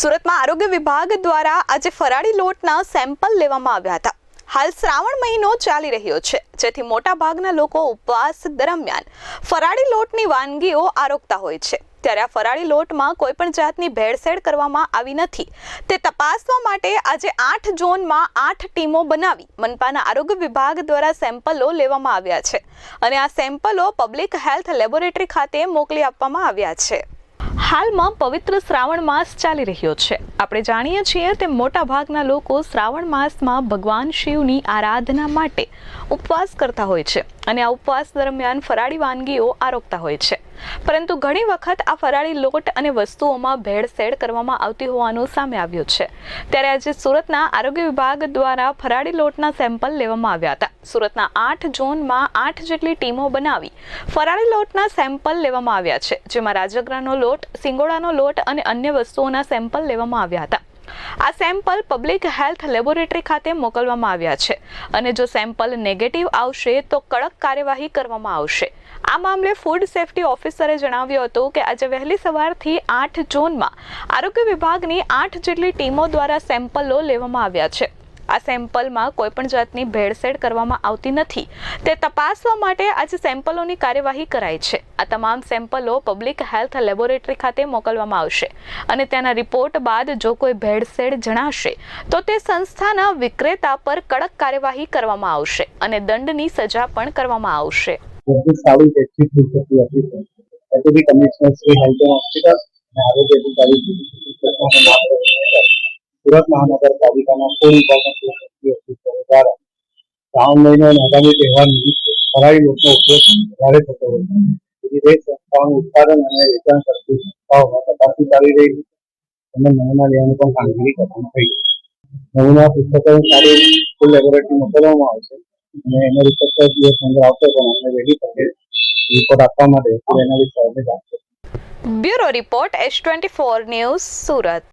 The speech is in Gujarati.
સુરતમાં આરોગ્ય વિભાગ દ્વારા આજે ફરાળી લોટના સેમ્પલ લેવામાં આવ્યા હતા. હાલ શ્રાવણ મહિનો ચાલી રહ્યો છે, જેથી મોટા ભાગના લોકો ઉપવાસ દરમિયાન ફરાળી લોટની વાનગીઓ આરોગતા હોય છે. ત્યારે આ ફરાળી લોટમાં કોઈ પણ જાતની ભેળસેળ કરવામાં આવી નથી. તે તપાસવા માટે આજે આઠ ઝોનમાં આઠ ટીમો બનાવી મનપાના આરોગ્ય વિભાગ દ્વારા સેમ્પલો લેવામાં આવ્યા છે. અને આ સેમ્પલો પબ્લિક હેલ્થ લેબોરેટરી ખાતે મોકલી આપવામાં આવ્યા છે. હાલમાં પવિત્ર શ્રાવણ માસ ચાલી રહ્યો છે. આપણે જાણીએ છીએ તે મોટા ભાગના લોકો શ્રાવણ માસમાં ભગવાન શિવની આરાધના માટે ઉપવાસ કરતા હોય છે અને આ ઉપવાસ દરમિયાન ફરાળી વાનગીઓ આરોગતા હોય છે. પરંતુ ઘણી વખત આ ફરાળી લોટ અને વસ્તુઓમાં ભેળસેળ કરવામાં આવતી હોવાનું સામે આવ્યું છે. ત્યારે આજે સુરતના આરોગ્ય વિભાગ દ્વારા ફરાળી લોટના સેમ્પલ લેવામાં આવ્યા હતા. સુરતના આઠ ઝોનમાં આઠ જેટલી ટીમો બનાવી ફરાળી લોટના સેમ્પલ લેવામાં આવ્યા છે, જેમાં રાજગરાનો લોટ, સિંગોડાનો લોટ અને અન્ય વસ્તુઓના સેમ્પલ લેવામાં આવ્યા હતા. આ સેમ્પલ પબ્લિક હેલ્થ લેબોરેટરી ખાતે મોકલવામાં આવ્યા છે. અને જો સેમ્પલ નેગેટિવ આવશે, તો કડક કાર્યવાહી કરવામાં આવશે. આ મામલે ફૂડ સેફટી ઓફિસરે જણાવ્યું હતું કે આજે વહેલી સવારથી આઠ ઝોનમાં આરોગ્ય વિભાગની આઠ જેટલી ટીમો દ્વારા સેમ્પલો લેવામાં આવ્યા છે. આ સેમ્પલમાં કોઈપણ જાતની ભેળસેળ કરવામાં આવતી નથી. તે તપાસવા માટે આજે સેમ્પલોની કાર્યવાહી કરાઈ છે. આ તમામ સેમ્પલો પબ્લિક હેલ્થ લેબોરેટરી ખાતે મોકલવામાં આવશે. અને તેના રિપોર્ટ બાદ જો કોઈ ભેળસેળ જણાશે, તો તે સંસ્થાના વિક્રેતા પર કડક કાર્યવાહી કરવામાં આવશે અને દંડની સજા પણ કરવામાં આવશે. આરોગ્ય અધિકારી સુરત મહાનગરપાલિકાના કોઈ શ્રાવણ મહિનો અને આગામી તહેવાર નિમિત્તે ફરાળી લોટનો ઉપયોગ વધારે થતો હોય તેથી તે સંસ્થાઓનું ઉત્પાદન અને વેચાણ કરતી સંસ્થાઓમાં તપાસણી ચાલી રહી છે. અને નમૂના લેવાની પણ કામગીરી કરવામાં થઈ નમૂના પુસ્તકો સારી ફૂલ લેબોરેટરી મોકલવામાં આવશે અને એનો રિપોર્ટ દિવસ અંદર આવશે, પણ અમને વહેલી તકે રિપોર્ટ આપવા માટે એના વિશે અમે જાણશું. Bureau report S twenty four news Surat.